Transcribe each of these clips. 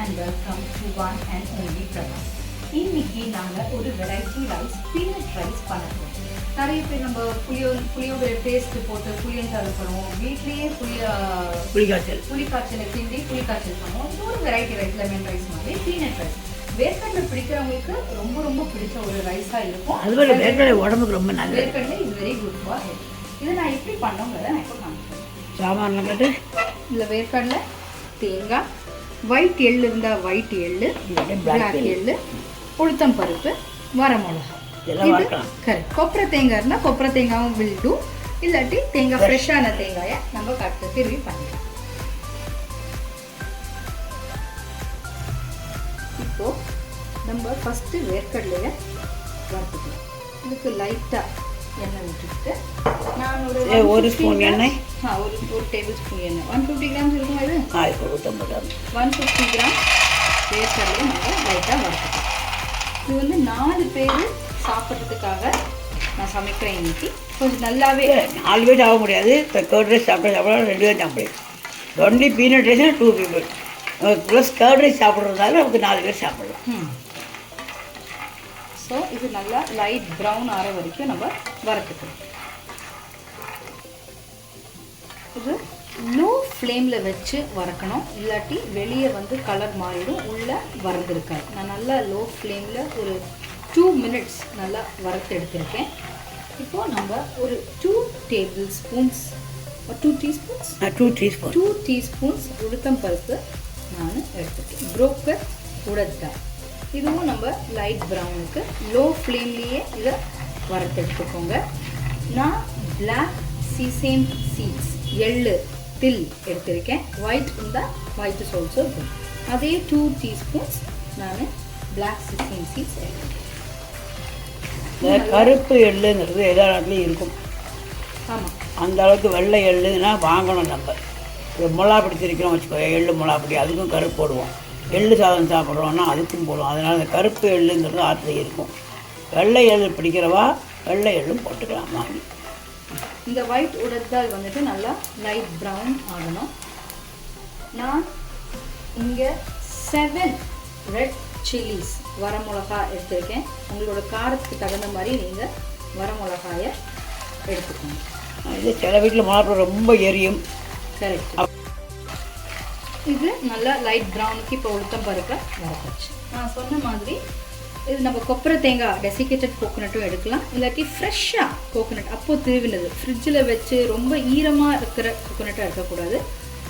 And welcome to one and only Prabha இன்னைக்கு நாங்கள் ஒரு வெரைட்டி ரைஸ் பீனட் ரைஸ் பண்ண போகிறோம் நிறைய பேர் நம்ம புளியோ புளியோட பேஸ்ட் போட்டு புளியஞ்சாறு பண்ணுவோம் வீட்லேயே புளிய புளிக்காய்ச்சல். புளிக்காய்ச்சலை கிண்டி புளிக்காய்ச்சல் பண்ணுவோம். ஒரு வெரைட்டி ரைஸ் லெமன் ரைஸ் மாதிரி பீனட் ரைஸ் வேர்க்கடலை பிடிக்கிறவங்களுக்கு ரொம்ப ரொம்ப பிடிச்ச ஒரு ரைஸாக இருக்கும். அதுபோல் வேர்க்கடலை உடம்புக்கு ரொம்ப நல்லது. வேர்க்கடலை is very good for health இதை நான் எப்படி பண்ணோங்கிறத நான் இப்போ காமிக்கிறேன். கட்டு இதில் வேர்க்கடலை தேங்காய் ஒயிட் எள்ளு இருந்தால் ஒயிட் எள்ளு பிளாக் எள்ளு. உளுத்தம் பருப்பு வர மிளகா இதெல்லாம் வறுக்கலாம். கரெக்ட் கொப்பரை தேங்காய் இருந்தால் கொப்பரை தேங்காயும் வில் டூ இல்லாட்டி தேங்காய் ஃப்ரெஷ்ஷான தேங்காயை நம்ம கட்டு திருவி பண்ணிக்கலாம் இப்போ நம்ம ஃபஸ்ட்டு வேர்க்கடலையை வறுத்துக்கலாம். இதுக்கு லைட்டாக எண்ணெய் விட்டுட்டு நான் ஒரு ஒரு 150 spoon grams- எண்ணெய்? ஆ ஒரு ஒரு டேபிள் ஸ்பூன் எண்ணெய். ஒன் ஃபிஃப்டி கிராம்ஸ் இருக்குமா இது? நூற்றம்பது கிராம் ஒன் ஃபிஃப்டி கிராம் வேர்க்கடலையை நம்ம லைட்டாக வறுத்துக்கலாம் இது வந்து நாலு பேர் சாப்பிட்றதுக்காக நான் சமைக்கிறேன் இன்னைக்கு. கொஞ்சம் நல்லாவே நாலு பேர் சாப்பிட முடியாது. இப்போ கர்ட் ரைஸ் சாப்பிட சாப்பிட ரெண்டு பேர் சாப்பிட only peanut ரைஸ்னா two people plus curd rice சாப்பிட்றதுனால நமக்கு நாலு பேர் சாப்பிடலாம். ஸோ இது நல்லா லைட் ப்ரௌன் ஆற வரைக்கும் நம்ம வறுத்துக்கலாம். இது லோ ஃப்ளேமில் வச்சு வறுக்கணும். இல்லாட்டி வெளியே வந்து கலர் மாறிடும். உள்ளே வறுந்துருக்காது. நான் நல்லா லோ ஃப்ளேமில் ஒரு டூ மினிட்ஸ் நல்லா வறுத்து எடுத்திருக்கேன். இப்போது நம்ம ஒரு two tablespoons two teaspoons two teaspoon two teaspoons உளுத்தம் பருப்பு நான் எடுத்துக்கேன் புரோக்கர் உடத்தா இதுவும் நம்ம லைட் ப்ரௌனுக்கு லோ ஃப்ளேம்லேயே இதை வறுத்து எடுத்துக்கோங்க நான் பிளாக் சீசேம் சீட்ஸ் எள்ளு தில் எடுத்திருக்கேன். ஒயிட் இருந்தால் ஒயிட் ஆல்சோ குட் அதே டூ டீஸ்பூன்ஸ் நான் பிளாக் சீசேம் சீட்ஸ் எடுத்துருக்கேன் கருப்பு எள்ளுங்கிறது எல்லா நாட்டிலையும் இருக்கும். ஆமாம் அந்த அளவுக்கு வெள்ளை எள்ளுன்னா வாங்கணும் நம்ம. மிளகா பிடிச்சிருக்கிறோம் வச்சுக்கோ எள்ளு மிளகா பிடி அதுக்கும் கருப்பு போடுவோம். எள்ளு சாதம் சாப்பிட்றோன்னா அதுக்கும் போடுவோம். அதனால் அந்த கருப்பு எள்ளுங்கிறது ஆற்றுல இருக்கும். வெள்ளை எள்ளு பிடிக்கிறவா? வெள்ளை எள்ளும் போட்டுக்கலாம். வாங்கி. இந்த ஒயிட் உடத்தால் வந்துட்டு நல்லா லைட் ப்ரௌன் ஆகணும். நான் இங்கே செவன் ரெட் சில்லிஸ் வரமிளகா எடுத்திருக்கேன். உங்களோட காரத்துக்கு தகுந்த மாதிரி நீங்கள் வரமிளகாயை எடுத்துக்கோங்க. இது சில வீட்டில் மிளகா ரொம்ப எரியும். கரெக்ட் இது நல்லா லைட் ப்ரௌனுக்கு இப்போ உளுத்தம் பருப்பை. வரப்போச்சு. நான் சொன்ன மாதிரி இது நம்ம கொப்பரை தேங்காய் டெசிகேட்டட் கோகோனட்டும் எடுக்கலாம். இல்லாட்டி ஃப்ரெஷ்ஷாக கோகோனட் அப்போ திருவினது ஃப்ரிட்ஜில் வச்சு ரொம்ப ஈரமாக இருக்கிற கோகோனட்டாக இருக்கக்கூடாது.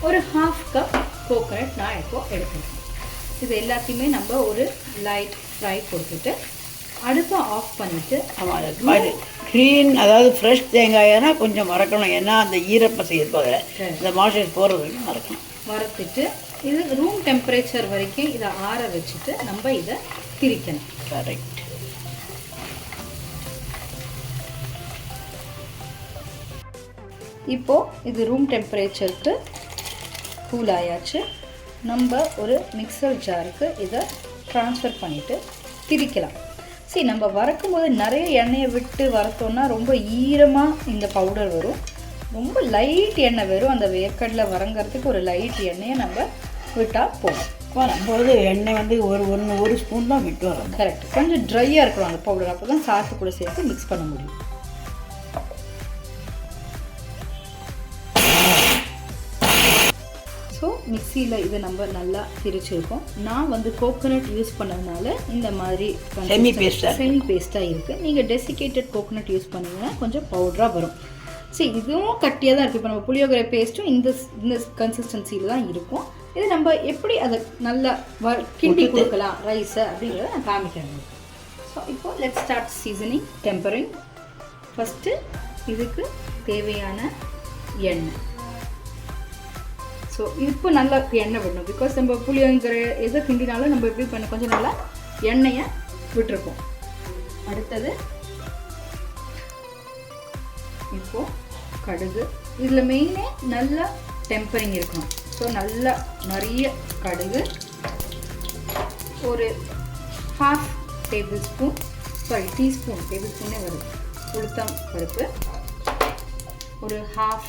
ஒரு ஹாஃப் கப் கோகோனட் நான் இப்போ எடுக்கிறேன். இது எல்லாத்தையுமே நம்ம ஒரு லைட் ஃப்ரை கொடுத்துட்டு அடுப்பை ஆஃப் பண்ணிவிட்டு ஆமாம் அது க்ளீன் அதாவது ஃப்ரெஷ் தேங்காய்னா கொஞ்சம் மறக்கணும். ஏன்னா அந்த ஈரப்பசை சரி. இந்த மாய்ச்சர் போகிறது மறக்கணும். வறுத்துட்டு இது ரூம் டெம்பரேச்சர் வரைக்கும் இதை ஆற வச்சுட்டு நம்ம இதை திரிக்கணும். கரெக்ட் இப்போ இது ரூம் டெம்பரேச்சருக்கு கூல் ஆயாச்சு. நம்ம ஒரு மிக்சர் ஜாருக்கு இதை ட்ரான்ஸ்ஃபர் பண்ணிவிட்டு திரிக்கலாம். சரி நம்ம வறக்கும் போது நிறைய எண்ணெயை விட்டு வறுத்தோம்னா ரொம்ப ஈரமாக இந்த பவுடர் வரும். ரொம்ப லைட் எண்ணெய் வரும் அந்த வேர்க்கடலை வறங்கிறதுக்கு ஒரு லைட் எண்ணெயை நம்ம விட்டால் போதும். வரும்போது எண்ணெய் வந்து ஒரு ஒன்று ஒரு ஸ்பூன் தான் விட்டு வரும் கரெக்ட் கொஞ்சம் ட்ரையாக இருக்கணும் அந்த பவுடர் அப்போ தான் சாத்து கூட சேர்த்து மிக்ஸ் பண்ண முடியும். ஸோ மிக்சியில் இதை நம்ம நல்லா திரிச்சிருக்கோம் நான் வந்து கோகோனட் யூஸ் பண்ணதுனால இந்த மாதிரி paste ஆ செமி பேஸ்ட்டாக இருக்குது நீங்கள் டெசிகேட்டட் கோகோனட் யூஸ் பண்ணீங்கன்னா கொஞ்சம் பவுடராக வரும். சரி இதுவும் கட்டியாக தான் இருக்குது இப்போ நம்ம புளியோகரை பேஸ்ட்டும் இந்த இந்த கன்சிஸ்டன்சியில் தான் இருக்கும். இது நம்ம எப்படி அதை நல்லா வ கிண்டி கொடுக்கலாம் ரைஸை அப்படிங்கிறத நான் காமிக்கிறேன். ஸோ இப்போ let start seasoning tempering first இதுக்கு தேவையான எண்ணெய். ஸோ இப்போ நல்லா எண்ணெய் விடணும். பிகாஸ் நம்ம புளியோங்கிற எதை கிண்டினாலும் நம்ம எப்படி பண்ண கொஞ்சம் நல்லா எண்ணெயை விட்டுருப்போம். அடுத்தது இப்போ கடுகு. இதில் மெயினே நல்லா டெம்பரிங் இருக்கணும். ஸோ நல்லா நிறைய கடுகு. ஒரு half table spoon sorry teaspoon table ஸ்பூனே வரும். உளுத்தம் பருப்பு. ஒரு ஹாஃப்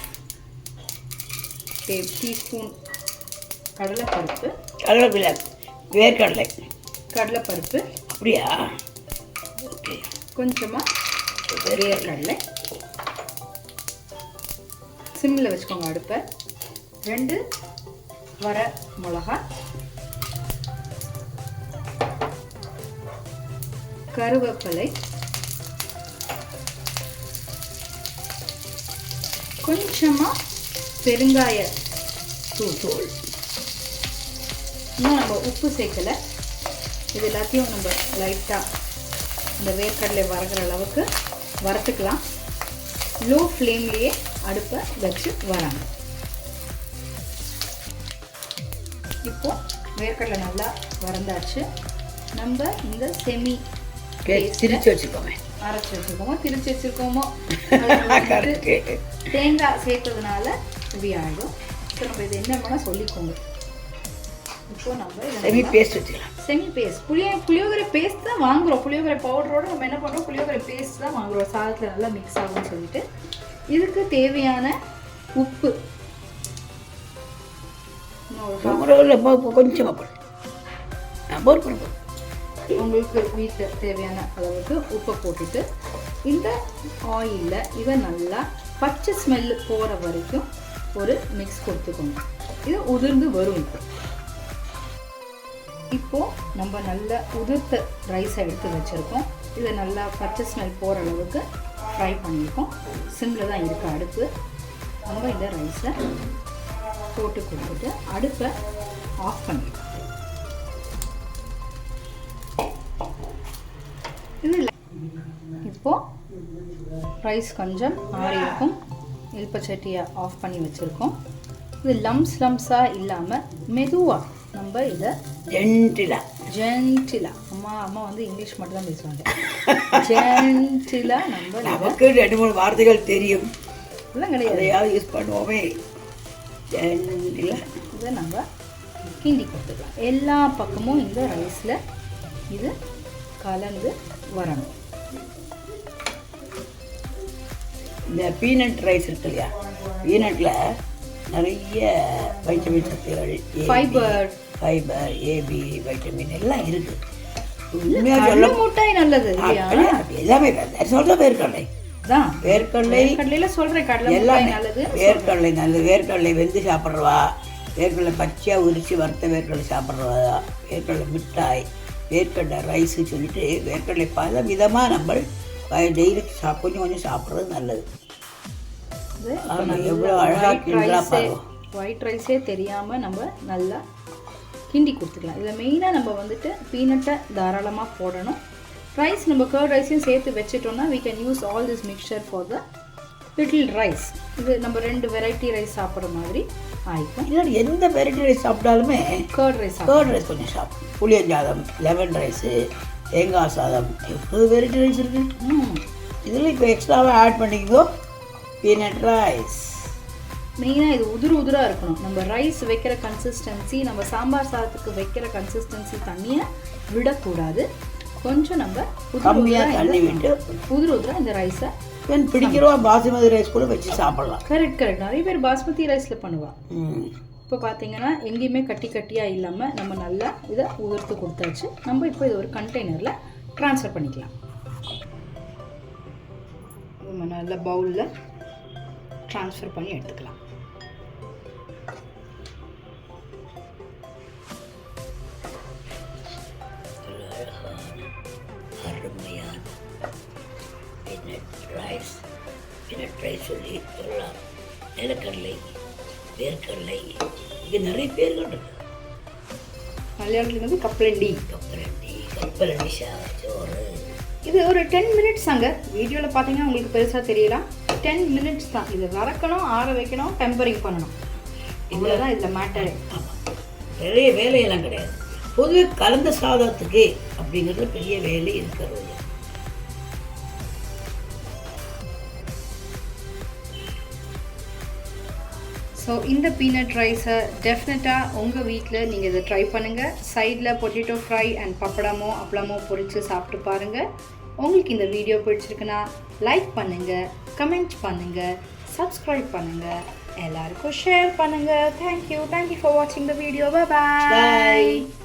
டே டீஸ்பூன் கடலைப்பருப்பு. கருவேப்பிலை வேர்க்கடலை. கடலைப்பருப்பு. அப்படியா? ஓகே கொஞ்சமாக வேர்க்கடலை. சிம்மில் வச்சுக்கோங்க அடுப்பை. ரெண்டு வர மிளகா. கருவேப்பிலை. கொஞ்சமாக பெருங்காய தூள். இன்னும் நம்ம உப்பு சேர்க்கலை. இது எல்லாத்தையும் நம்ம லைட்டாக இந்த வேர்க்கடலை வறுக்கிற அளவுக்கு வறுத்துக்கலாம். லோ ஃப்ளேம்லேயே அடுப்பை வச்சு வராங்க இப்போ வேர்க்கடலை நல்லா வறந்தாச்சு. நம்ம இந்த செமி திரிச்சு வச்சுக்கோங்க அரைச்சி வச்சுருக்கோமோ திரிச்சு வச்சுருக்கோமோ. தேங்காய் சேர்த்ததுனால இப்படி ஆகிடும் ஸோ நம்ம இது என்ன வேணால் சொல்லிக்கோங்க. இப்போ நம்ம செமி பேஸ்ட் வச்சுக்கலாம். செமி பேஸ்ட் புளிய புளியோகரை பேஸ்ட் தான் வாங்குறோம். புளியோகரை பவுடரோட நம்ம என்ன பண்ணுறோம் புளியோகரை பேஸ்ட் தான் வாங்குறோம். சாதத்தில் நல்லா மிக்ஸ் ஆகும்னு சொல்லிட்டு. இதுக்கு தேவையான உப்பு. கொஞ்சமாக போடு. உங்களுக்கு வீட்டில் தேவையான அளவுக்கு உப்பை போட்டுட்டு இந்த ஆயிலில் இதை நல்லா பச்சை ஸ்மெல் போகிற வரைக்கும் ஒரு மிக்ஸ் கொடுத்துக்கோங்க. இது உதிர்ந்து வரும். இப்போ இப்போது நம்ம நல்ல உதிர்த்த ரைஸை எடுத்து வச்சுருக்கோம். இதை நல்லா பச்சை ஸ்மெல் போகிற அளவுக்கு ஃப்ரை பண்ணியிருக்கோம். சிம்மில் தான் இருக்குது அடுப்பு. நம்ம இந்த ரைஸை போட்டு கொடுத்துட்டு அடுப்பை ஆஃப் பண்ணிடுவோம் இது ரைஸ் கொஞ்சம் ஆறி இருக்கும். இல்பச்சட்டியை ஆஃப் பண்ணி வச்சுருக்கோம். இது லம்ஸ் லம்ஸாக இல்லாமல் மெதுவாக நம்ம இதை ஜென்டிலாக ஜென்டிலா அம்மா அம்மா வந்து இங்கிலீஷ் மட்டும் தான் பேசுவாங்க. ஜென்டிலா நம்ம நமக்கு ரெண்டு மூணு வார்த்தைகள் தெரியும். இதெல்லாம் கிடையாது. அதையாவது யூஸ் பண்ணுவோமே. ஜென்டிலாக இதை நம்ம கிண்டி கொடுத்துக்கலாம். எல்லா பக்கமும் இந்த ரைஸில் இது கலந்து வரணும். இந்த பீனட் ரைஸ் இருக்கு இல்லையா? பீனட்டில் நிறைய vitamin சத்துகள் fibre fibre A B vitamin எல்லாம் இருக்கு. உண்மையாக சொல்ல மிட்டாய் நல்லது எல்லாமே வேர்க்கடலை. எல்லாமே நல்லது வேர்க்கடலை நல்லது. வேர்க்கடலை வெந்து சாப்பிட்றவா? வேர்க்கடலை பச்சையாக உரித்து வறுத்த வேர்க்கடலை சாப்பிட்றவா? வேர்க்கடலை மிட்டாய் வேர்க்கடலை ரைஸு சொல்லிட்டு வேர்க்கடலை பல விதமாக நம்ம டெய்லி கொஞ்சம் கொஞ்சம் சாப்பிட்றது நல்லது. ஆமா, எவ்வளோ அழகாக ஒயிட் ரைஸே தெரியாம நம்ம நல்லா கிண்டி கொடுத்துக்கலாம். இதில் மெயினாக நம்ம வந்துட்டு பீனட்டை தாராளமாக போடணும். ரைஸ் நம்ம கர்ட் ரைஸையும் சேர்த்து வச்சுட்டோம்னா we can use all this mixture for the little rice இது நம்ம ரெண்டு வெரைட்டி ரைஸ் சாப்பிட்ற மாதிரி ஆயிக்கும். இல்லாட்டி எந்த வெரைட்டி ரைஸ் சாப்பிட்டாலுமே கர்ட் ரைஸ் கேர்ட் ரைஸ் கொஞ்சம் சாப்பிடும் புளியஞ்சாதம் லெமன் ரைஸு தேங்காய் சாதம் எவ்வளோ வெரைட்டி ரைஸ் இருக்குது இதில் இப்போ எக்ஸ்ட்ராவாக ஆட் பண்ணிக்கோ. பீனட் ரைஸ் மெயினாக இது உதிர் உதிராக இருக்கணும். நம்ம ரைஸ் வைக்கிற கன்சிஸ்டன்சி நம்ம சாம்பார் சாதத்துக்கு வைக்கிற கன்சிஸ்டன்சி தண்ணியை விடக்கூடாது. கொஞ்சம் நம்ம கம்மியாக தண்ணி விட்டு உதிர் உதிரா இந்த ரைஸை பெண் பிடிக்கிறோம் பாசுமதி ரைஸ் கூட வச்சு சாப்பிடலாம். கரெக்ட் கரெக்ட் நிறைய பேர் பாஸ்மதி ரைஸில் பண்ணுவா. ம். இப்போ பார்த்தீங்கன்னா எங்கேயுமே கட்டி கட்டியாக இல்லாமல் நம்ம நல்லா இதை உதிர்த்து கொடுத்தாச்சு. நம்ம இப்போ இது ஒரு கண்டெய்னரில் ட்ரான்ஸ்ஃபர் பண்ணிக்கலாம். நம்ம நல்ல பவுலில் ட்ரான்ஸ்ஃபர் பண்ணி எடுத்துக்கலாம். அருமையான பின்னட் ரைஸ் பீனட் ரைஸ் சொல்லி சொல்லலாம் நிலக்கடலை வேர்க்கடலை இங்கே நிறைய பேர்கள் இருக்கு மலையாளத்தில் வந்து கப்பலண்டி. கப்பலண்டி கப்பலண்டி சா சோறு இது ஒரு டென் மினிட்ஸ் அங்கே. வீடியோவில் பார்த்தீங்கன்னா உங்களுக்கு பெருசாக தெரியலாம். டென் மினிட்ஸ் தான். இது வறக்கணும் ஆற வைக்கணும் டெம்பரிங் பண்ணணும். இவ்வளோதான் இதில் மேட்டர் நிறைய வேலையெல்லாம் கிடையாது. பொதுவே கலந்த சாதத்துக்கு அப்படிங்கிறது பெரிய வேலை இருக்கிறது. ஸோ இந்த பீனட் ரைஸை டெஃபினட்டாக உங்கள் வீட்டில் நீங்கள் இதை ட்ரை பண்ணுங்கள் சைடில் பொட்டேட்டோ ஃப்ரை அண்ட் பப்படமோ அப்பளமோ பொரித்து சாப்பிட்டு பாருங்கள் உங்களுக்கு இந்த வீடியோ பிடிச்சிருக்குன்னா லைக் பண்ணுங்கள் கமெண்ட் பண்ணுங்கள் சப்ஸ்கிரைப் பண்ணுங்கள் எல்லாருக்கும் ஷேர் பண்ணுங்கள் தேங்க்யூ தேங்க்யூ ஃபார் வாட்சிங் த வீடியோ பாய்